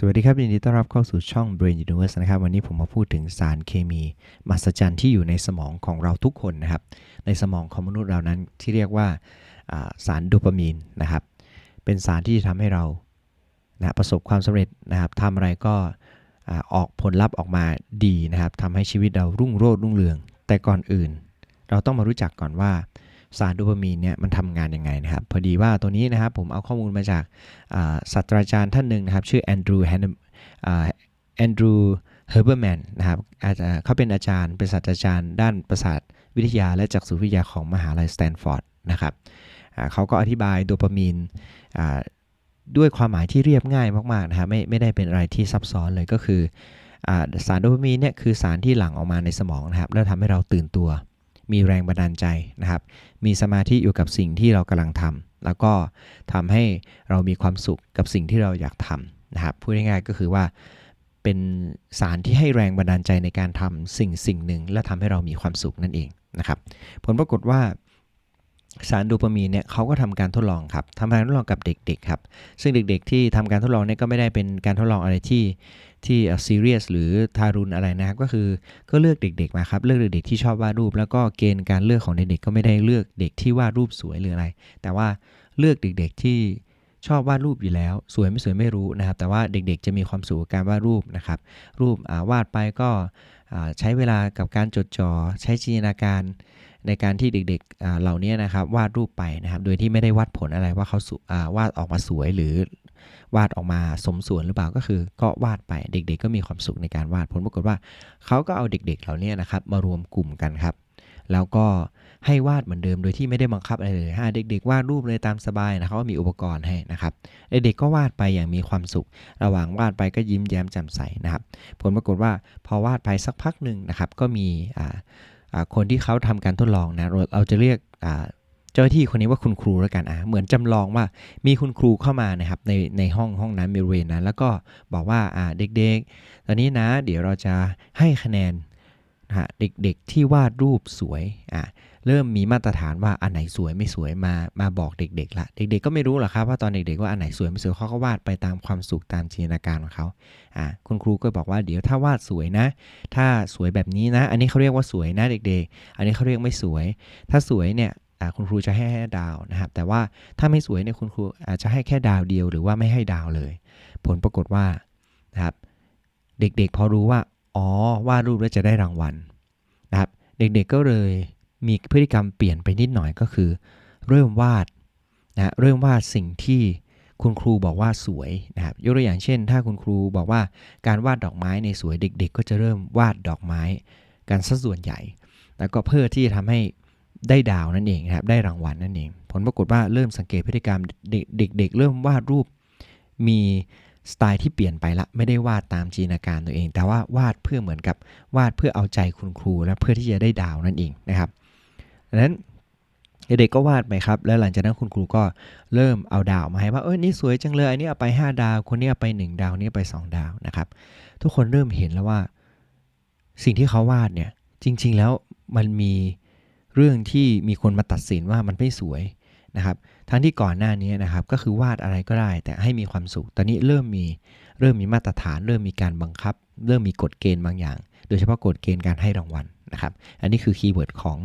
สวัสดีครับยินดีต้อนรับเข้าสู่ช่อง Brain Universe นะครับ วันนี้ผมมาพูดถึงสารเคมีมหัศจรรย์ที่อยู่ในสมองของเราทุกคนนะครับ ในสมองของมนุษย์เรานั้นที่เรียกว่าสารโดปามีนนะครับ เป็นสารที่จะทำให้เรานะประสบความสำเร็จนะครับทำอะไรก็อออกผลลัพธ์ออกมาดีนะครับทำให้ชีวิตเรารุ่งโรจน์รุ่งเรือง แต่ก่อนอื่น เราต้องมารู้จักก่อนว่า สารโดปามีนเนี่ยมันทำงานยังไงนะครับ พอดีว่าตัวนี้นะครับผมเอาข้อมูลมาจากศาสตราจารย์ท่านหนึ่งนะครับ ชื่อแอนดรูแฮนแอนดรูเฮอร์เบอร์แมนนะครับอาจารย์เขาเป็นอาจารย์เป็นศาสตราจารย์ด้านประสาทวิทยาและจักษุวิทยาของมหาลัยสแตนฟอร์ดนะครับเขาก็อธิบายโดปามีนด้วยความหมายที่เรียบง่ายมากๆนะครับไม่ไม่ได้เป็นอะไรที่ซับซ้อนเลยก็คืออสารโดปามีนเนี่ยคือสารที่หลั่งออกมาในสมองนะครับแล้วทำให้เราตื่นตัว มีแรงบันดาลใจนะครับ มีสมาธิอยู่กับสิ่งที่เรากำลังทำแล้วก็ทำให้เรามีความสุขกับสิ่งที่เราอยากทำนะครับพูดง่ายๆก็คือว่าเป็นสารที่ให้แรงบันดาลใจในการทำสิ่งสิ่งหนึ่ง และทำให้เรามีความสุขนั่นเองนะครับผลปรากฏว่าสารโดปามีนเนี่ยเขาก็ทำการทดลองครับทำการทดลองกับเด็กๆครับซึ่งเด็กๆที่ทำการทดลองเนี่ยก็ไม่ได้เป็นการทดลองอะไรที่ ที่ซีเรียสหรือทารุณอะไรนะครับ ก็คือก็เลือกเด็ก ๆมาครับ เลือกเด็กๆที่ชอบวาดรูป แล้วก็เกณฑ์การเลือกของเด็กๆก็ไม่ได้เลือกเด็กที่วาดรูปสวยหรืออะไร แต่ว่าเลือกเด็กๆที่ชอบวาดรูปอยู่แล้ว สวยไม่สวยไม่รู้นะครับ แต่ว่าเด็กๆจะมีความสุขกับการวาดรูปนะครับ รูปาวาดไปก็ใช้เวลากับการจดจ่อใช้จินตนาการในการที่เด็กๆเหล่านี้นะครับวาดรูปไปนะครับ โดยที่ไม่ได้วัดผลอะไรว่าเขาสุาวาดออกมาสวยหรือ วาดออกมาสมส่วนหรือเปล่าก็คือก็วาดไปเด็กๆ ก็มีความสุขในการวาดผลปรากฏว่าเขาก็เอาเด็กๆเหล่านี้นะครับมารวมกลุ่มกันครับ แล้วก็ให้วาดเหมือนเดิมโดยที่ไม่ได้บังคับอะไรเลยให้เด็ก ๆ วาดรูปเลยตามสบายนะเขาก็มีอุปกรณ์ให้นะครับเด็กๆก็วาดไปอย่างมีความสุข ระหว่างวาดไปก็ยิ้มแย้มแจ่มใสนะครับ ผลปรากฏว่าพอวาดไปสักพักหนึ่งนะครับก็มีคนที่เขาทำการทดลองนะเราจะเรียก จ้าหน้าที่คนนี้ว่าคุณครูแล้วกันอะเหมือนจำลองว่ามีคุณครูเข้ามานะครับในในห้องห้องนั้นบริเวณนั้น แล้วก็บอกว่าอ่าเด็กๆ ตอนนี้นะ เดี๋ยวเราจะให้คะแนนนะฮะเด็กๆที่วาดรูปสวยอะเริ่มมีมาตรฐานว่าอันไหนสวยไม่สวยมามาบอกเด็กๆละเด็กๆก็ไม่รู้หรอกครับว่าตอนเด็กๆว่าอันไหนสวยไม่สวยเขาก็วาดไปตามความสุขตามจินตนาการของเขาอะคุณครูก็บอกว่าเดี๋ยวถ้าวาดสวยนะ ถ้าสวยแบบนี้นะ อันนี้เขาเรียกว่าสวยนะเด็กๆ อันนี้เขาเรียกไม่สวย ถ้าสวยเนี่ย คุณครูจะให้แค่ดาวนะครับ แต่ว่าถ้าไม่สวยเนี่ยคุณครูอาจจะให้แค่ดาวเดียวหรือว่าไม่ให้ดาวเลย ผลปรากฏว่านะครับ เด็กๆพอรู้ว่าอ๋อวาดรูปแล้วจะได้รางวัลนะครับ เด็กๆก็เลยมีพฤติกรรมเปลี่ยนไปนิดหน่อยก็คือ เริ่มวาดนะเริ่มวาดสิ่งที่คุณครูบอกว่าสวยนะครับยกตัวอย่างเช่น ถ้าคุณครูบอกว่าการวาดดอกไม้ในสวยเด็ก ๆ ก็จะเริ่มวาดดอกไม้ กันซะส่วนใหญ่ แล้วก็เพื่อที่จะทำให้ ได้ดาวนั่นเองนะครับได้รางวัลนั่นเอง ผลปรากฏว่าเริ่มสังเกตพฤติกรรมเด็กๆเริ่มวาดรูปมีสไตล์ที่เปลี่ยนไปละไม่ได้วาดตามจินตนาการตัวเอง แต่ว่าวาดเพื่อเหมือนกับวาดเพื่อเอาใจคุณครูและเพื่อที่จะได้ดาวนั่นเองนะครับดังนั้นเด็กก็วาดไปครับ แล้วหลังจากนั้นคุณครูก็เริ่มเอาดาวมาให้ว่าเอ้ยนี่สวยจังเลยอันนี้เอาไป 5 ดาว คนนี้เอาไป 1 ดาวนี้ไป 2 ดาวนะครับ ทุกคนเริ่มเห็นแล้วว่า สิ่งที่เขาวาดเนี่ยจริง ๆ แล้วมันมี เรื่องที่มีคนมาตัดสินว่ามันไม่สวยนะครับ ทั้งที่ก่อนหน้านี้นะครับก็คือวาดอะไรก็ได้ แต่ให้มีความสุข ตอนนี้เริ่มมีเริ่มมีมาตรฐาน เริ่มมีการบังคับ เริ่มมีกฎเกณฑ์บางอย่าง โดยเฉพาะกฎเกณฑ์การให้รางวัลนะครับ อันนี้คือคีย์เวิร์ดของ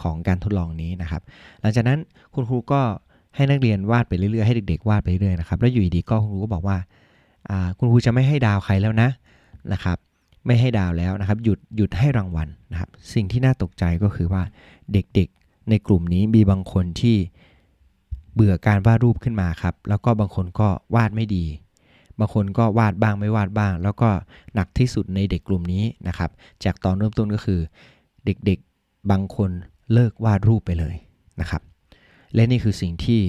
ของการทดลองนี้นะครับ หลังจากนั้นคุณครูก็ให้นักเรียนวาดไปเรื่อยๆ ให้เด็กๆ วาดไปเรื่อยๆนะครับ แล้วอยู่ดีๆก็คุณครูก็บอกว่าอ่า คุณครูจะไม่ให้ดาวใครแล้วนะนะครับ ไม่ให้ดาวแล้วนะครับ หยุดหยุดให้รางวัลนะครับ สิ่งที่น่าตกใจก็คือว่า เด็กๆ ในกลุ่มนี้มีบางคนที่เบื่อการวาดรูปขึ้นมาครับ แล้วก็บางคนก็วาดไม่ดี บางคนก็วาดบ้างไม่วาดบ้าง แล้วก็หนักที่สุดในเด็กกลุ่มนี้นะครับ จากตอนเริ่มต้นก็คือเด็กๆบางคนเลิกวาดรูปไปเลยนะครับ และนี่คือสิ่งที่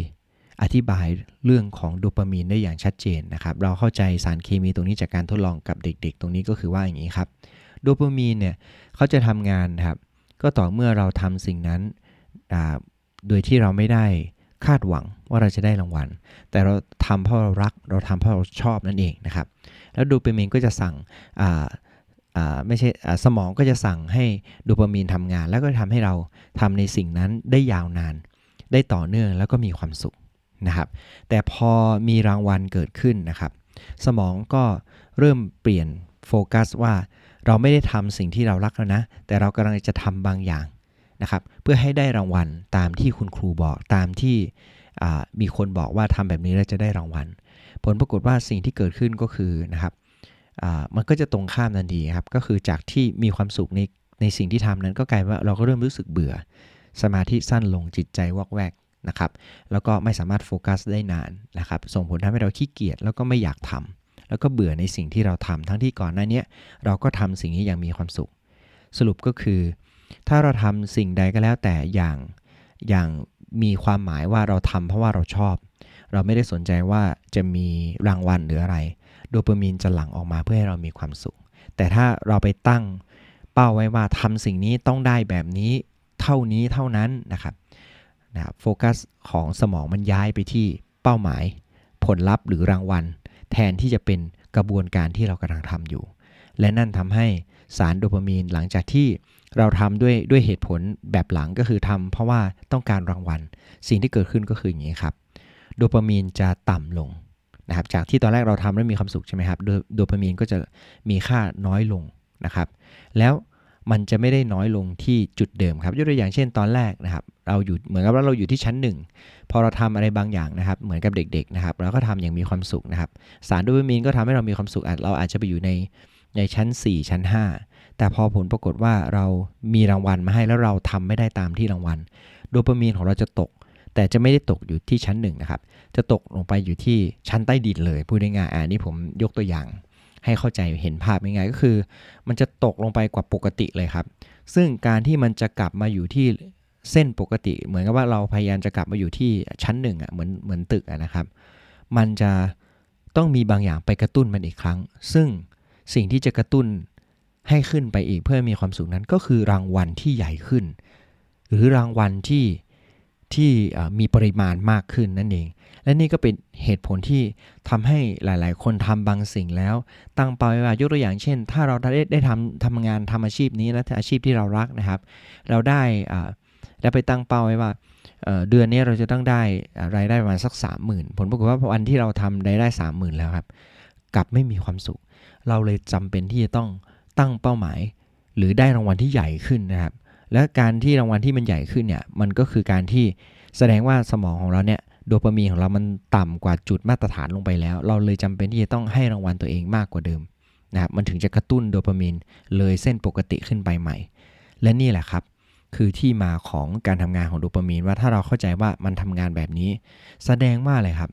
อธิบายเรื่องของโดปามีนได้อย่างชัดเจนนะครับ เราเข้าใจสารเคมีตรงนี้จากการทดลองกับเด็กๆ ตรงนี้ก็คือว่าอย่างนี้ครับ โดปามีนเนี่ยเขาจะทำงานครับ ก็ต่อเมื่อเราทำสิ่งนั้นโดยที่เราไม่ได้คาดหวังว่าเราจะได้รางวัล แต่เราทำเพราะเรารัก เราทำเพราะเราชอบนั่นเองนะครับ แล้วโดปามีนก็จะสั่งไม่ใช่สมองก็จะสั่งให้โดปามีนทำงาน แล้วก็ทำให้เราทำในสิ่งนั้นได้ยาวนาน ได้ต่อเนื่องแล้วก็มีความสุขนะครับ แต่พอมีรางวัลเกิดขึ้นนะครับ สมองก็เริ่มเปลี่ยนโฟกัสว่า เราไม่ได้ทำสิ่งที่เรารักแล้วนะ แต่เรากำลังจะทำบางอย่างนะครับ เพื่อให้ได้รางวัลตามที่คุณครูบอกตามที่มีคนบอกว่าทำแบบนี้แล้วจะได้รางวัล ผลปรากฏว่าสิ่งที่เกิดขึ้นก็คือนะครับมันก็จะตรงข้ามทันทีครับ ก็คือจากที่มีความสุขในในสิ่งที่ทำนั้นก็กลายว่าเราก็เริ่มรู้สึกเบื่อ สมาธิสั้นลงจิตใจวอกแวกนะครับ แล้วก็ไม่สามารถโฟกัสได้นานนะครับ ส่งผลทำให้เราขี้เกียจแล้วก็ไม่อยากทำ แล้วก็เบื่อในสิ่งที่เราทำทั้งที่ก่อนหน้านี้เราก็ทำสิ่งนี้อย่างมีความสุข สรุปก็คือ ถ้าเราทำสิ่งใดก็แล้วแต่อย่างอย่างมีความหมายว่าเราทำเพราะว่าเราชอบ เราไม่ได้สนใจว่าจะมีรางวัลหรืออะไร โดปามีนจะหลั่งออกมาเพื่อให้เรามีความสุข แต่ถ้าเราไปตั้งเป้าไว้ว่าทำสิ่งนี้ต้องได้แบบนี้เท่านี้เท่านั้นนะครับนะครับโฟกัสของสมองมันย้ายไปที่เป้าหมาย ผลลัพธ์หรือรางวัล แทนที่จะเป็นกระบวนการที่เรากำลังทำอยู่ และนั่นทำให้สารโดปามีนหลังจากที่เราทำด้วยด้วยเหตุผลแบบหลังก็คือทำเพราะว่าต้องการรางวัล สิ่งที่เกิดขึ้นก็คืออย่างนี้ครับ โดปามีนจะต่ำลงนะครับ จากที่ตอนแรกเราทำแล้วมีความสุขใช่ไหมครับ โดปามีนก็จะมีค่าน้อยลงนะครับ แล้ว มันจะไม่ได้น้อยลงที่จุดเดิมครับยกตัวอย่างเช่นตอนแรกนะครับ เราอยู่เหมือนกับว่าเราอยู่ที่ชั้นหนึ่งพอเราทำอะไรบางอย่างนะครับ เหมือนกับเด็ก ๆ นะครับ เราก็ทำอย่างมีความสุขนะครับ สารโดปามีนก็ทำให้เรามีความสุขเราอาจจะไปอยู่ในในชั้น 4 ชั้น 5 แต่พอผลปรากฏว่าเรามีรางวัลมาให้แล้วเราทำไม่ได้ตามที่รางวัล โดปามีนของเราจะตก แต่จะไม่ได้ตกอยู่ที่ชั้นหนึ่งนะครับจะตกลงไปอยู่ที่ชั้นใต้ดินเลยพูดง่ายๆอันนี้ผมยกตัวอย่าง ให้เข้าใจเห็นภาพง่ายๆก็คือ มันจะตกลงไปกว่าปกติเลยครับ ซึ่งการที่มันจะกลับมาอยู่ที่เส้นปกติ เหมือนกับว่าเราพยายามจะกลับมาอยู่ที่ชั้นหนึ่งอะเหมือนเหมือนตึกนะครับ มันจะต้องมีบางอย่างไปกระตุ้นมันอีกครั้ง ซึ่งสิ่งที่จะกระตุ้นให้ขึ้นไปอีกเพื่อมีความสุขนั้นก็คือรางวัลที่ใหญ่ขึ้น หรือรางวัลที่ ที่มีปริมาณมากขึ้นนั่นเอง และนี่ก็เป็นเหตุผลที่ทำให้หลาย ๆ คนทำบางสิ่งแล้ว ตั้งเป้าไว้ว่ายกตัวอย่างเช่น ถ้าเราได้ได้ทำทำงานทำอาชีพนี้และอาชีพที่เรารักนะครับ เราได้ได้ไปตั้งเป้าไว้ว่าเดือนนี้เราจะต้องได้รายได้ประมาณสัก 30,000 ผลปรากฏว่าวันที่เราทำรายได้ 30,000 แล้วครับกลับไม่มีความสุข เราเลยจำเป็นที่จะต้องตั้งเป้าหมาย หรือได้รางวัลที่ใหญ่ขึ้นนะครับ และการที่รางวัลที่มันใหญ่ขึ้นเนี่ยมันก็คือการที่แสดงว่าสมองของเราเนี่ยโดปามีนของเรามันต่ำกว่าจุดมาตรฐานลงไปแล้ว เราเลยจำเป็นที่จะต้องให้รางวัลตัวเองมากกว่าเดิมนะครับมันถึงจะกระตุ้นโดปามีนเลยเส้นปกติขึ้นไปใหม่ และนี่แหละครับ คือที่มาของการทำงานของโดปามีนว่าถ้าเราเข้าใจว่ามันทำงานแบบนี้ แสดงว่าอะไรครับ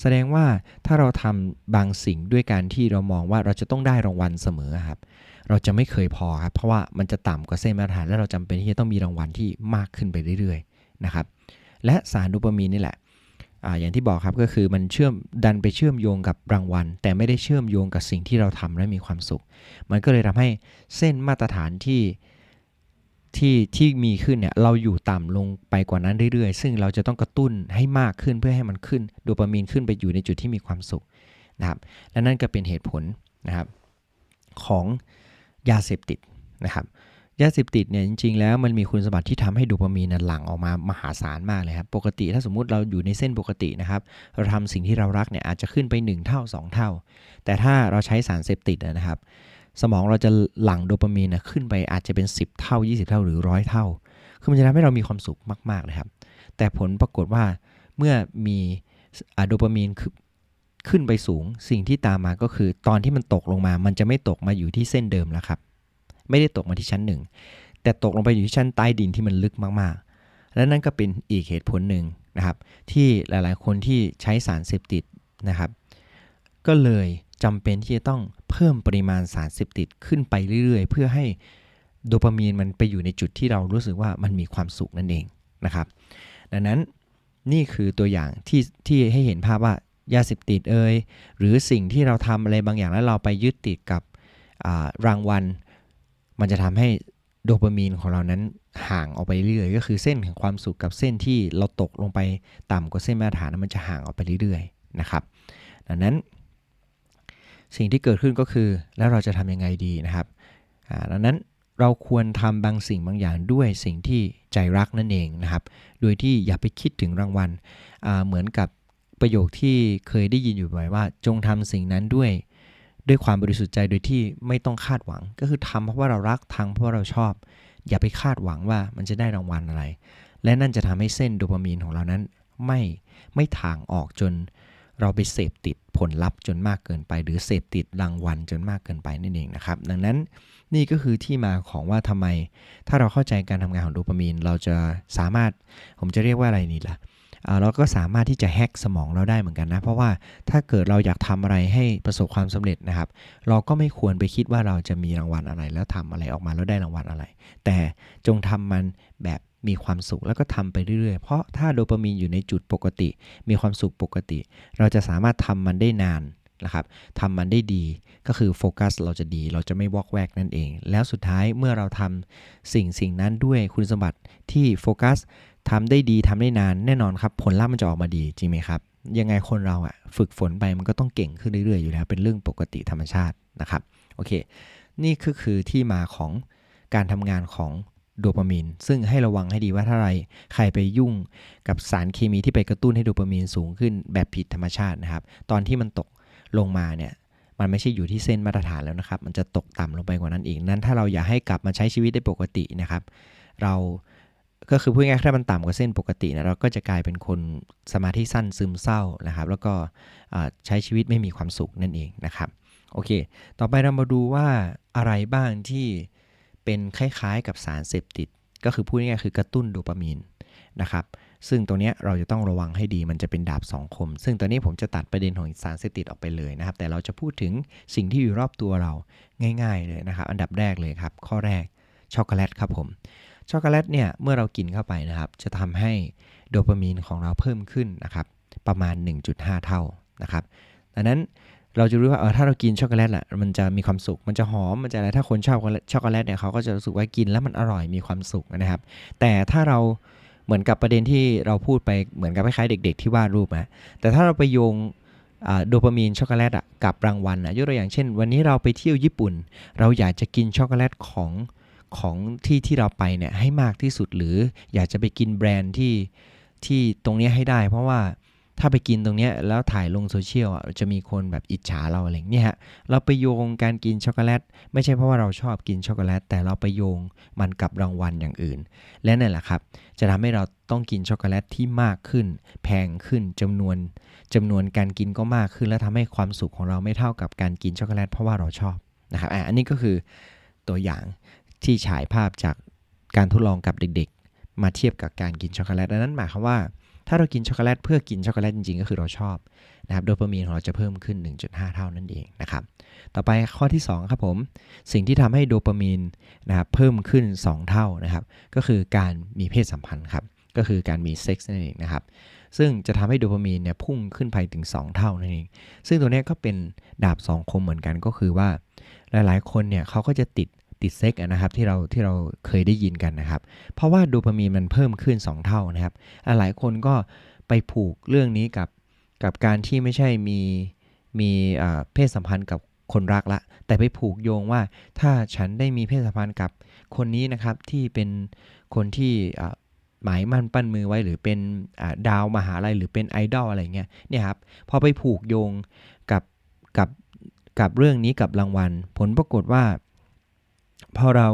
แสดงว่าถ้าเราทำบางสิ่งด้วยการที่เรามองว่าเราจะต้องได้รางวัลเสมอครับ เราจะไม่เคยพอครับเพราะว่ามันจะต่ำกว่าเส้นมาตรฐาน และเราจำเป็นที่จะต้องมีรางวัลที่มากขึ้นไปเรื่อยๆนะครับและสารโดปามีนนี่แหละออย่างที่บอกครับก็คือมันเชื่อมดันไปเชื่อมโยงกับรางวัล แต่ไม่ได้เชื่อมโยงกับสิ่งที่เราทำและมีความสุข มันก็เลยทำให้เส้นมาตรฐานที่ที่ที่มีขึ้นเนี่ยเราอยู่ต่ำลงไปกว่านั้นเรื่อยๆ ซึ่งเราจะต้องกระตุ้นให้มากขึ้นเพื่อให้มันขึ้นโดปามีนขึ้นไปอยู่ในจุดที่มีความสุขนะครับและนั่นก็เป็นเหตุผลนะครับของ ยาเสพติดนะครับยาเสพติดเนี่ยจริงๆ แล้วมันมีคุณสมบัติที่ทำให้โดปามีนหลั่งออกมามหาศาลมากเลยครับ ปกติถ้าสมมุติเราอยู่ในเส้นปกตินะครับ เราทำสิ่งที่เรารักเนี่ยอาจจะขึ้นไป 1 เท่า 2 เท่า แต่ถ้าเราใช้สารเสพติดนะครับ สมองเราจะหลั่งโดปามีนขึ้นไปอาจจะเป็น 10 เท่า 20 เท่าหรือร้อยเท่า คือมันจะทำให้เรามีความสุขมากๆเลยครับ แต่ผลปรากฏว่าเมื่อมีโดปามีนคือ ขึ้นไปสูง สิ่งที่ตามมาก็คือตอนที่มันตกลงมา มันจะไม่ตกมาอยู่ที่เส้นเดิมแล้วครับ ไม่ได้ตกมาที่ชั้นหนึ่งแต่ตกลงไปอยู่ที่ชั้นใต้ดินที่มันลึกมากๆ และนั่นก็เป็นอีกเหตุผลหนึ่งนะครับ ที่หลายๆ คนที่ใช้สารเสพติดนะครับ ก็เลยจำเป็นที่จะต้องเพิ่มปริมาณสารเสพติดขึ้นไปเรื่อยๆ เพื่อให้โดปามีนมันไปอยู่ในจุดที่เรารู้สึกว่ามันมีความสุขนั่นเองนะครับ ดังนั้นนี่คือตัวอย่างที่ที่ให้เห็นภาพว่า ยาเสพติดเอ่ยหรือสิ่งที่เราทำอะไรบางอย่างแล้วเราไปยึดติดกับรางวัล มันจะทำให้โดปามีนของเรานั้นห่างออกไปเรื่อยก็คือเส้นแห่งความสุขกับเส้นที่เราตกลงไปต่ำกว่าเส้นมาตรฐานมันจะห่างออกไปเรื่อยๆนะครับ ดังนั้น สิ่งที่เกิดขึ้นก็คือแล้วเราจะทำยังไงดีนะครับดังนั้นเราควรทำบางสิ่งบางอย่างด้วยสิ่งที่ใจรักนั่นเองนะครับ โดยที่อย่าไปคิดถึงรางวัล เหมือนกับ ประโยคที่เคยได้ยินอยู่บ่อยว่า จงทำสิ่งนั้นด้วย ด้วยความบริสุทธิ์ใจโดยที่ไม่ต้องคาดหวัง ก็คือทำเพราะว่าเรารักทำเพราะว่าเราชอบ อย่าไปคาดหวังว่ามันจะได้รางวัลอะไร และนั่นจะทำให้เส้นโดปามีนของเรานั้น ไม่ไม่ทางออกจน เราไปเสพติดผลลัพธ์จนมากเกินไป หรือเสพติดรางวัลจนมากเกินไปนั่นเองนะครับ ดังนั้นนี่ก็คือที่มาของว่าทำไม ถ้าเราเข้าใจการทำงานของโดปามีนเราจะสามารถผมจะเรียกว่าอะไรนี่ล่ะ เราก็สามารถที่จะแฮกสมองเราได้เหมือนกันนะ เพราะว่าถ้าเกิดเราอยากทำอะไรให้ประสบความสำเร็จนะครับ เราก็ไม่ควรไปคิดว่าเราจะมีรางวัลอะไร แล้วทำอะไรออกมาแล้วได้รางวัลอะไร แต่จงทำมันแบบมีความสุขแล้วก็ทำไปเรื่อยๆ เพราะถ้าโดปามีนอยู่ในจุดปกติ มีความสุขปกติ เราจะสามารถทำมันได้นานนะครับทำมันได้ดีก็คือโฟกัสเราจะดีเราจะไม่วอกแวกนั่นเอง แล้วสุดท้ายเมื่อเราทำสิ่งสิ่งนั้นด้วยคุณสมบัติที่โฟกัส ทำได้ดีทำได้นานแน่นอนครับ ผลลัพธ์มันจะออกมาดีจริงไหมครับ ยังไงคนเราอะฝึกฝนไปมันก็ต้องเก่งขึ้นเรื่อยๆอยู่แล้ว เป็นเรื่องปกติธรรมชาตินะครับโอเค นี่ก็คือที่มาของการทำงานของโดปามีนซึ่งให้ระวังให้ดีว่าถ้าไรใครไปยุ่งกับสารเคมีที่ไปกระตุ้นให้โดปามีนสูงขึ้นแบบผิดธรรมชาตินะครับ ตอนที่มันตกลงมาเนี่ยมันไม่ใช่อยู่ที่เส้นมาตรฐานแล้วนะครับ มันจะตกต่ำลงไปกว่านั้นอีกนั้น ถ้าเราอยากให้กลับมาใช้ชีวิตได้ปกตินะครับ เรา ก็คือพูดง่ายๆถ้ามันต่ำกว่าเส้นปกตินะเราก็จะกลายเป็นคนสมาธิสั้นซึมเศร้านะครับ แล้วก็ใช้ชีวิตไม่มีความสุขนั่นเองนะครับโอเค ต่อไปเรามาดูว่าอะไรบ้างที่เป็นคล้ายๆกับสารเสพติด ก็คือพูดง่ายๆคือกระตุ้นโดปามีนนะครับ ซึ่งตรงนี้เราจะต้องระวังให้ดีมันจะเป็นดาบสองคม ซึ่งตอนนี้ผมจะตัดประเด็นของสารเสพติดออกไปเลยนะครับ แต่เราจะพูดถึงสิ่งที่อยู่รอบตัวเราง่าย ๆเลยนะครับ อันดับแรกเลยครับ ข้อแรกช็อกโกแลตครับผม ช็อกโกแลตเนี่ยเมื่อเรากินเข้าไปนะครับ จะทำให้โดปามีนของเราเพิ่มขึ้นนะครับ ประมาณ 1.5 เท่านะครับดังนั้นเราจะรู้ว่าเออถ้าเรากินช็อกโกแลตแหละมันจะมีความสุขมันจะหอมมันจะอะไรถ้าคนชอบช็อกโกแลตเนี่ยเขาก็จะรู้สึกว่ากินแล้วมันอร่อยมีความสุขนะครับ แต่ถ้าเราเหมือนกับประเด็นที่เราพูดไปเหมือนกับคล้ายๆเด็ก ๆ ที่วาดรูปนะแต่ถ้าเราไปโยงโดปามีนช็อกโกแลตอะกับรางวัลอะยกตัวอย่างเช่น วันนี้เราไปเที่ยวญี่ปุ่น เราอยากจะกินช็อกโกแลตของ ของที่ที่เราไปเนี่ยให้มากที่สุดหรืออยากจะไปกินแบรนด์ที่ที่ตรงนี้ให้ได้ เพราะว่าถ้าไปกินตรงนี้แล้วถ่ายลงโซเชียลอะจะมีคนแบบอิจฉาเราอะไรเงี้ยฮะเราไปโยงการกินช็อกโกแลตไม่ใช่เพราะว่าเราชอบกินช็อกโกแลตแต่เราไปโยงมันกับรางวัลอย่างอื่น และนั่นแหละครับ จะทำให้เราต้องกินช็อกโกแลตที่มากขึ้น แพงขึ้นจำนวนจำนวนการกินก็มากขึ้น และทำให้ความสุขของเราไม่เท่ากับการกินช็อกโกแลตเพราะว่าเราชอบนะครับอันนี้ก็คือตัวอย่าง ที่ฉายภาพจากการทดลองกับเด็กๆ มาเทียบกับการกินช็อกโกแลตดังนั้นหมายความว่า ถ้าเรากินช็อกโกแลตเพื่อกินช็อกโกแลตจริงๆ ก็คือเราชอบนะครับโดปามีนของเราจะเพิ่มขึ้น 1.5 เท่านั่นเองนะครับต่อไปข้อที่ 2 ครับผม สิ่งที่ทำให้โดปามีนนะครับเพิ่มขึ้น 2 เท่านะครับก็คือการมีเพศสัมพันธ์ครับก็คือการมีเซ็กซ์นั่นเองนะครับซึ่งจะทำให้โดปามีนเนี่ยพุ่งขึ้นไปถึง 2 เท่านั่นเอง ซึ่งตัวนี้ก็เป็นดาบ2คมเหมือนกันก็คือว่า หลายๆ คนเนี่ยเขาก็จะติด ติดเซ็กนะครับที่เราที่เราเคยได้ยินกันนะครับ เพราะว่าโดปามีนมันเพิ่มขึ้น 2 เท่านะครับหลายคนก็ไปผูกเรื่องนี้กับกับการที่ไม่ใช่มีมีเพศสัมพันธ์กับคนรักละ แต่ไปผูกโยงว่าถ้าฉันได้มีเพศสัมพันธ์กับคนนี้นะครับที่เป็นคนที่หมายมั่นปั้นมือไว้หรือเป็นดาวมหาลัยหรือเป็นไอดอลอะไรเงี้ยเนี่ยครับพอไปผูกโยงกับกับกับเรื่องนี้กับรางวัล ผลปรากฏว่า พอเรา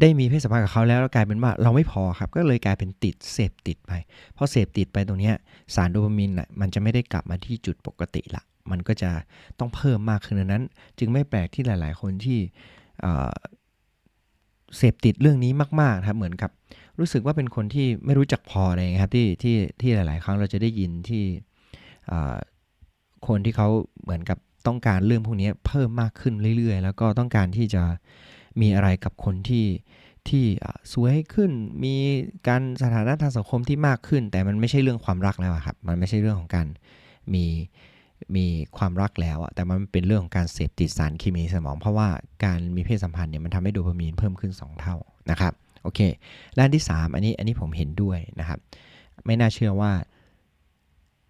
ได้มีเพศสัมพันธ์กับเขาแล้วกลายเป็นว่าเราไม่พอครับ ก็เลยกลายเป็นติดเสพติดไปพอเสพติดไปตรงนี้สารโดปามีนอะมันจะไม่ได้กลับมาที่จุดปกติละมันก็จะต้องเพิ่มมากขึ้นนั้น จึงไม่แปลกที่หลาย ๆ คนที่เสพติดเรื่องนี้มากๆครับเหมือนกับรู้สึกว่าเป็นคนที่ไม่รู้จักพออะไรครับที่ที่ที่หลาย ๆ ครั้งเราจะได้ยินที่คนที่เขาเหมือนกับ ต้องการเรื่องพวกนี้เพิ่มมากขึ้นเรื่อยๆ แล้วก็ต้องการที่จะมีอะไรกับคนที่ที่สวยขึ้น มีการสถานะทางสังคมที่มากขึ้น แต่มันไม่ใช่เรื่องความรักแล้วครับ มันไม่ใช่เรื่องของการมีมีความรักแล้วอะแต่มันเป็นเรื่องของการเสพติดสารเคมีสมอง เพราะว่าการมีเพศสัมพันธ์เนี่ยมันทำให้โดปามีนเพิ่มขึ้น 2 เท่านะครับโอเคและอันที่ 3 อันนี้อันนี้ผมเห็นด้วยนะครับ ไม่น่าเชื่อว่า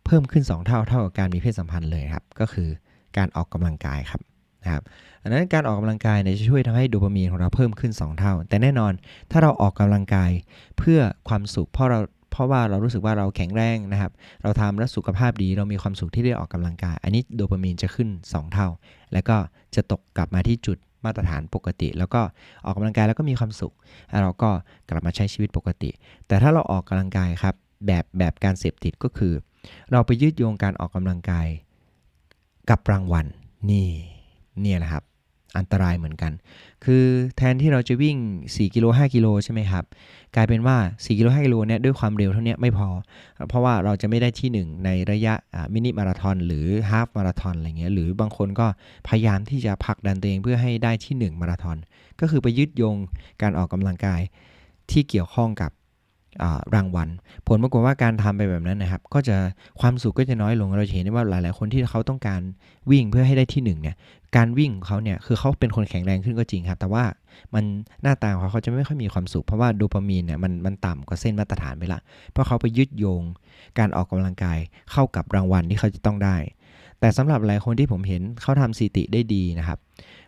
เพิ่มขึ้น 2 เท่าเท่ากับการมีเพศสัมพันธ์เลยครับ ก็คือ การออกกำลังกายครับนะครับดังนั้นการออกกำลังกายเนี่ยจะช่วยทำให้โดปามีนของเราเพิ่มขึ้น 2 เท่า แต่แน่นอนถ้าเราออกกำลังกายเพื่อความสุขเพราะเราเพราะว่าเรารู้สึกว่าเราแข็งแรงนะครับ เราทำแล้วสุขภาพดีเรามีความสุขที่ได้ออกกำลังกาย อันนี้โดปามีนจะขึ้น 2 เท่า แล้วก็จะตกกลับมาที่จุดมาตรฐานปกติ แล้วก็ออกกำลังกายแล้วก็มีความสุขแล้วเราก็กลับมาใช้ชีวิตปกติ แต่ถ้าเราออกกำลังกายครับแบบแบบการเสพติดก็คือ เราไปยืดโยงการออกกำลังกาย กับรางวัลนี่เนี่ยนะครับ อันตรายเหมือนกัน คือแทนที่เราจะวิ่ง 4 กิโล 5 กิโลใช่ไหมครับ กลายเป็นว่า 4 กิโล 5 กิโลเนี่ยด้วยความเร็วเท่านี้ไม่พอ เพราะว่าเราจะไม่ได้ที่ 1 ในระยะมินิมาราทอนหรือฮาฟมาราทอนอะไรเงี้ย หรือบางคนก็พยายามที่จะผลักดันตัวเองเพื่อให้ได้ที่ 1 มาราทอน ก็คือไปยึดโยงการออกกำลังกายที่เกี่ยวข้องกับ รางวัล ผลปรากฏว่าการทำไปแบบนั้นนะครับ ก็จะความสุขก็จะน้อยลง เราเห็นได้ว่าหลาย ๆ คนที่เขาต้องการวิ่งเพื่อให้ได้ที่1เนี่ย การวิ่งของเขาเนี่ย คือเขาเป็นคนแข็งแรงขึ้นก็จริงครับ แต่ว่ามันหน้าตาของเขาเขาจะไม่ค่อยมีความสุข เพราะว่าโดปามีนเนี่ยมันมันต่ำกว่าเส้นมาตรฐานไปละ เพราะเขาไปยึดโยงการออกกำลังกายเข้ากับรางวัลที่เขาจะต้องได้ แต่สำหรับหลายคนที่ผมเห็นเขาทำสติได้ดีนะครับ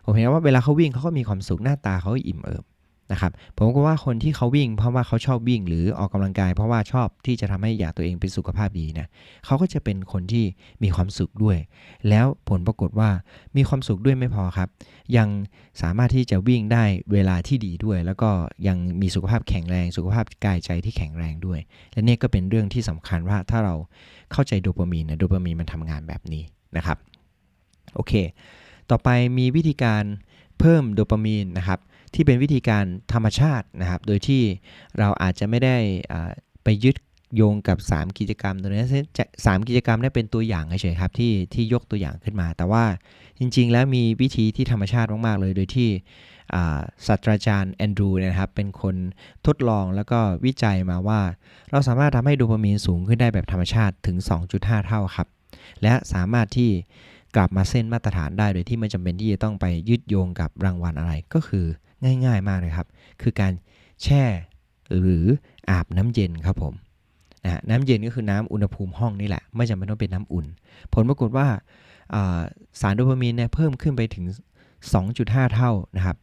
ผมเห็นว่าเวลาเขาวิ่งเขาก็มีความสุขหน้าตาเขาอิ่มเอิบ นะครับผมก็ว่าคนที่เขาวิ่ง เพราะว่าเขาชอบวิ่งหรือออกกำลังกาย เพราะว่าชอบที่จะทำให้อยากตัวเองเป็นสุขภาพดีนะเขาก็จะเป็นคนที่มีความสุขด้วย แล้วผลปรากฏว่ามีความสุขด้วยไม่พอครับ ยังสามารถที่จะวิ่งได้เวลาที่ดีด้วย แล้วก็ยังมีสุขภาพแข็งแรง สุขภาพกายใจที่แข็งแรงด้วย และนี่ก็เป็นเรื่องที่สำคัญว่าถ้าเราเข้าใจโดปามีนนะโดปามีนมันทำงานแบบนี้นะครับโอเค ต่อไปมีวิธีการเพิ่มโดปามีนนะครับ ที่เป็นวิธีการธรรมชาตินะครับ โดยที่เราอาจจะไม่ได้ไปยึดโยงกับ 3 กิจกรรมตัวนี้สามกิจกรรมนี่เป็นตัวอย่างเฉยๆครับที่ที่ยกตัวอย่างขึ้นมา แต่ว่าจริง ๆ แล้วมีวิธีที่ธรรมชาติมากๆเลย โดยที่ศาสตราจารย์แอนดรูนะครับเป็นคนทดลองแล้วก็วิจัยมาว่า เราสามารถทำให้โดปามีนสูงขึ้นได้แบบธรรมชาติถึง 2.5 เท่าครับ และสามารถที่กลับมาเส้นมาตรฐานได้โดยที่ไม่จำเป็นที่จะต้องไปยึดโยงกับรางวัลอะไรก็คือ ง่ายๆมากเลยครับ คือการแช่หรืออาบน้ำเย็นครับผมนะน้ำเย็นก็คือน้ำอุณหภูมิห้องนี่แหละ ไม่จำเป็นต้องเป็นน้ำอุ่น ผลปรากฏว่าสารโดปามีนเนี่ยเพิ่มขึ้นไปถึง 2.5 เท่านะครับ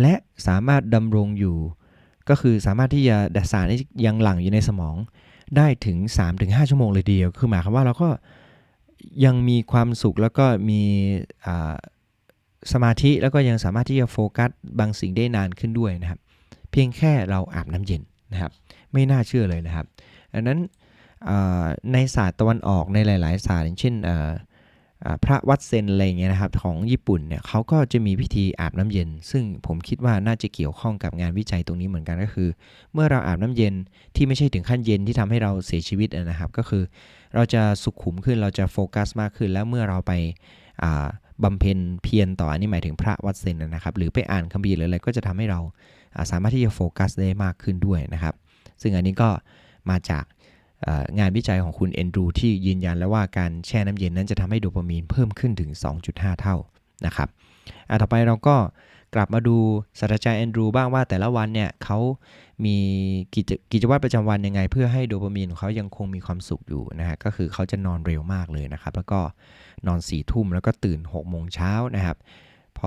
และสามารถดำรงอยู่ก็คือสามารถที่จะดัสารยังหลั่งอยู่ในสมองได้ถึง 3-5 ชั่วโมงเลยเดียว คือหมายความว่าเราก็ยังมีความสุขแล้วก็มี สมาธิแล้วก็ยังสามารถที่จะโฟกัสบางสิ่งได้นานขึ้นด้วยนะครับ เพียงแค่เราอาบน้ำเย็นนะครับ ไม่น่าเชื่อเลยนะครับดังนั้นในศาสตร์ตะวันออกในหลาย ๆ ศาสตร์อย่างเช่นพระวัดเซนอะไรเงี้ยนะครับของญี่ปุ่นเนี่ยเขาก็จะมีพิธีอาบน้ำเย็น ซึ่งผมคิดว่าน่าจะเกี่ยวข้องกับงานวิจัยตรงนี้เหมือนกันก็คือ เมื่อเราอาบน้ำเย็นที่ไม่ใช่ถึงขั้นเย็นที่ทำให้เราเสียชีวิตนะครับ ก็คือเราจะสุขุมขึ้นเราจะโฟกัสมากขึ้น แล้วเมื่อเราไป บำเพ็ญเพียรต่ออันนี้หมายถึงพระวัดเซนนะครับ หรือไปอ่านคัมภีร์หรืออะไรก็จะทำให้เราสามารถที่จะโฟกัสได้มากขึ้นด้วยนะครับ ซึ่งอันนี้ก็มาจากงานวิจัยของคุณเอนดรูที่ยืนยันแล้วว่าการแช่น้ำเย็นนั้นจะทำให้โดปามีนเพิ่มขึ้นถึง 2.5 เท่านะครับต่อไปเราก็ กลับมาดูศาสตราจารย์แอนดรูบ้างว่าแต่ละวันเนี่ยเขามีกิจกิจวัตรประจำวันยังไง เพื่อให้โดปามีนของเขายังคงมีความสุขอยู่นะฮะก็คือเขาจะนอนเร็วมากเลยนะครับ แล้วก็นอน4ี่ทุ่มแล้วก็ตื่น6โมงเช้านะครับพอ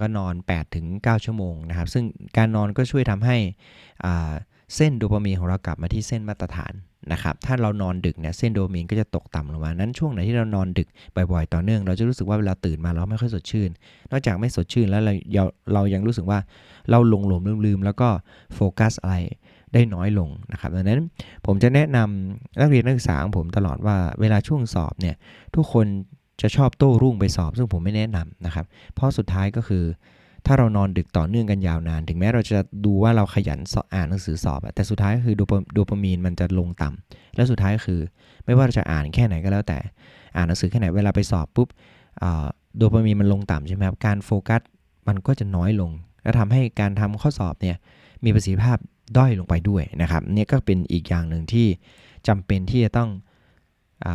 ก็นอน8ถึง9ชั่วโมงนะครับ ซึ่งการนอนก็ช่วยทำให้เส้นโดปามีนของเรากลับมาที่เส้นมาตรฐาน นะครับถ้าเรานอนดึกเนี่ยเส้นโดปามีนก็จะตกต่ำลงมา นั้นช่วงไหนที่เรานอนดึกบ่อยๆ ต่อเนื่อง เราจะรู้สึกว่าเวลาตื่นมาเราไม่ค่อยสดชื่น นอกจากไม่สดชื่นแล้วเราเรายังรู้สึกว่าเราหลงหลงลืมๆ แล้วก็โฟกัสอะไรได้น้อยลงนะครับดังนั้นผมจะแนะนำนักเรียนนักศึกษาของผมตลอดว่าเวลาช่วงสอบเนี่ยทุกคนจะชอบโต้รุ่งไปสอบ ซึ่งผมไม่แนะนำนะครับเพราะสุดท้ายก็คือ ถ้าเรานอนดึกต่อเนื่องกันยาวนาน ถึงแม้เราจะดูว่าเราขยันอ่านหนังสือสอบแต่สุดท้ายก็คือโดปามีนมันจะลงต่ำแล้วสุดท้ายก็คือ ไม่ว่าเราจะอ่านแค่ไหนก็แล้วแต่ อ่านหนังสือแค่ไหนเวลาไปสอบปุ๊บโดปามีนมันลงต่ำใช่ไหมครับการโฟกัสมันก็จะน้อยลง และทำให้การทำข้อสอบเนี่ยมีประสิทธิภาพด้อยลงไปด้วยนะครับนี่ก็เป็นอีกอย่างหนึ่งที่จำเป็นที่จะต้องอ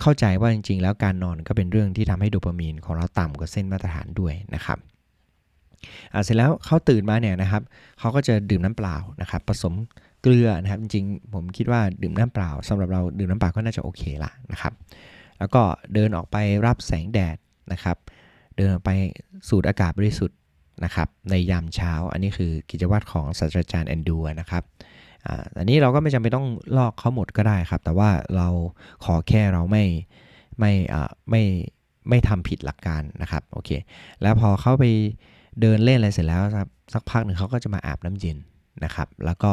เข้าใจว่าจริง ๆ แล้วการนอนก็เป็นเรื่องที่ทำให้โดปามีนของเราต่ำกว่าเส้นมาตรฐานด้วยนะครับ เสร็จแล้วเขาตื่นมาเนี่ยนะครับเขาก็จะดื่มน้ำเปล่านะครับผสมเกลือนะครับจริงๆ ผมคิดว่าดื่มน้ำเปล่าสำหรับเราดื่มน้ำเปล่าก็น่าจะโอเคละนะครับ แล้วก็เดินออกไปรับแสงแดดนะครับ เดินออกไปสูดอากาศบริสุทธิ์นะครับในยามเช้าอันนี้คือกิจวัตรของศาสตราจารย์แอนดูนะครับอ่าอันนี้เราก็ไม่จำเป็นต้องลอกเขาหมดก็ได้ครับ แต่ว่าเราขอแค่เราไม่ไม่อ่าไม่ไม่ทำผิดหลักการนะครับโอเคแล้วพอเขาไป เดินเล่นอะไรเสร็จแล้วครับสักพักหนึ่งเขาก็จะมาอาบน้ำเย็นนะครับ แล้วก็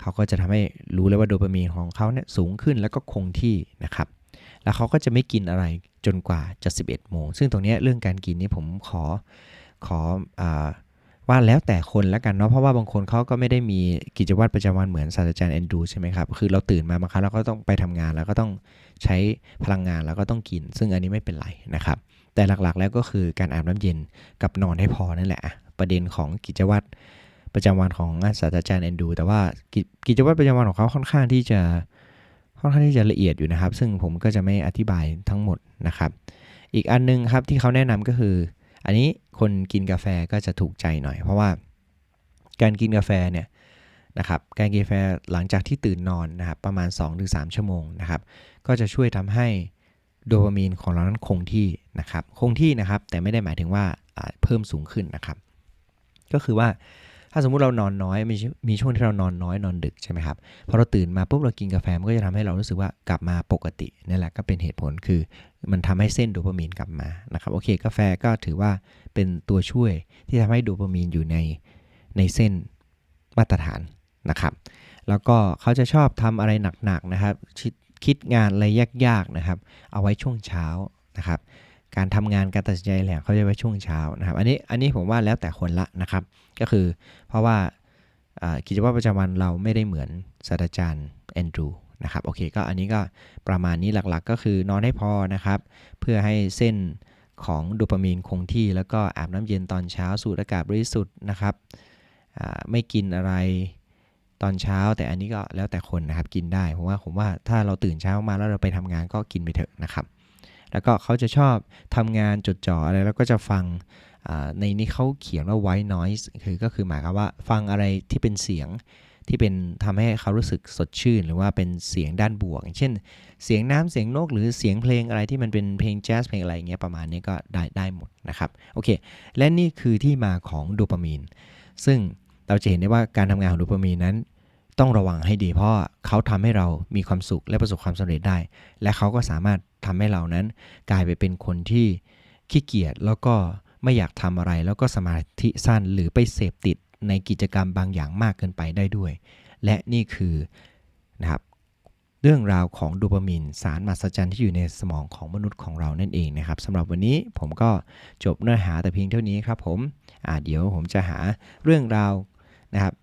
เขาก็จะทำให้รู้เลยว่าโดปามีนของเขาเนี่ยสูงขึ้นแล้วก็คงที่นะครับ แล้วเขาก็จะไม่กินอะไรจนกว่าจะ 11 โมง ซึ่งตรงนี้เรื่องการกินนี่ผมขอขออว่าแล้วแต่คนแล้วกันเนาะ เพราะว่าบางคนเขาก็ไม่ได้มีกิจวัตรประจำวันเหมือนศาสตราจารย์แอนดรูใช่ไหมครับ คือเราตื่นมาบางครั้งเราก็ต้องไปทำงานแล้วก็ต้องใช้พลังงานแล้วก็ต้องกิน ซึ่งอันนี้ไม่เป็นไรนะครับ แต่หลักๆ แล้วก็คือการอาบน้ำเย็นกับนอนให้พอนั่นแหละ ประเด็นของกิจวัตรประจำวันของศาสตราจารย์แอนดู แต่ว่ากิจวัตรประจำวันของเขาค่อนข้างที่จะค่อนข้างที่จะละเอียดอยู่นะครับ ซึ่งผมก็จะไม่อธิบายทั้งหมดนะครับ อีกอันนึงครับที่เขาแนะนำก็คือ อันนี้คนกินกาแฟก็จะถูกใจหน่อย เพราะว่าการกินกาแฟเนี่ยนะครับการกินกาแฟหลังจากที่ตื่นนอนนะครับประมาณ 2-3 ชั่วโมงนะครับก็จะช่วยทำให้ โดปามีนของเรานั้นคงที่นะครับคงที่นะครับ แต่ไม่ได้หมายถึงว่าเพิ่มสูงขึ้นนะครับ ก็คือว่าถ้าสมมุติเรานอนน้อยมีช่วงมีช่วงที่เรานอนน้อยนอนดึกใช่ไหมครับพอเราตื่นมาปุ๊บเรากินกาแฟมันก็จะทำให้เรารู้สึกว่ากลับมาปกตินี่แหละก็เป็นเหตุผลคือ มันทำให้เส้นโดปามีนกลับมานะครับโอเคกาแฟก็ถือว่าเป็นตัวช่วยที่ทำให้โดปามีนอยู่ในในเส้นมาตรฐานนะครับ แล้วก็เขาจะชอบทำอะไรหนักๆนะครับ คิดงานอะไรยากๆนะครับ เอาไว้ช่วงเช้านะครับ การทำงานการตัดสินใจแหละเขาจะไว้ช่วงเช้านะครับ อันนี้อันนี้ผมว่าแล้วแต่คนละนะครับ ก็คือเพราะว่ากิจวัตรประจำวันเราไม่ได้เหมือนศาสตราจารย์แอนดรูนะครับโอเคก็อันนี้ก็ประมาณนี้หลักๆ ก็คือนอนให้พอนะครับ เพื่อให้เส้นของโดปามีนคงที่ แล้วก็อาบน้ำเย็นตอนเช้าสูดอากาศบริสุทธิ์นะครับไม่กินอะไร ตอนเช้า แต่อันนี้ก็แล้วแต่คนนะครับกินได้ผมว่าผมว่าถ้าเราตื่นเช้ามาแล้วเราไปทำงานก็กินไปเถอะนะครับ แล้วก็เขาจะชอบทำงานจดจ่ออะไรแล้วก็จะฟังในนี้เขาเขียนว่า white noise คือก็คือหมายความว่าฟังอะไรที่เป็นเสียงที่เป็นทำให้เขารู้สึกสดชื่น หรือว่าเป็นเสียงด้านบวก เช่น เสียงน้ำเสียงนก หรือเสียงเพลงอะไรที่มันเป็นเพลงแจ๊สเพลงอะไรอย่างเงี้ยประมาณนี้ก็ได้ได้หมดนะครับโอเค และนี่คือที่มาของโดปามีนซึ่ง เราจะเห็นได้ว่าการทำงานของโดปามีนนั้น ต้องระวังให้ดีเพราะเขาทำให้เรามีความสุขและประสบความสำเร็จได้ และเขาก็สามารถทำให้เรานั้น กลายไปเป็นคนที่ขี้เกียจแล้วก็ไม่อยากทำอะไร แล้วก็สมาธิสั้นหรือไปเสพติดในกิจกรรมบางอย่างมากเกินไปได้ด้วย และนี่คือนะครับเรื่องราวของโดปามีนสารมหัศจรรย์ที่อยู่ในสมองของมนุษย์ของเรานั่นเองนะครับสำหรับวันนี้ผมก็จบเนื้อหาแต่เพียงเท่านี้ครับผมอ่าเดี๋ยวผมจะหาเรื่องราว นะครับ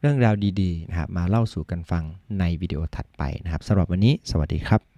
เรื่องราวดีๆนะครับมาเล่าสู่กันฟังในวิดีโอถัดไปนะครับสำหรับวันนี้ สวัสดีครับ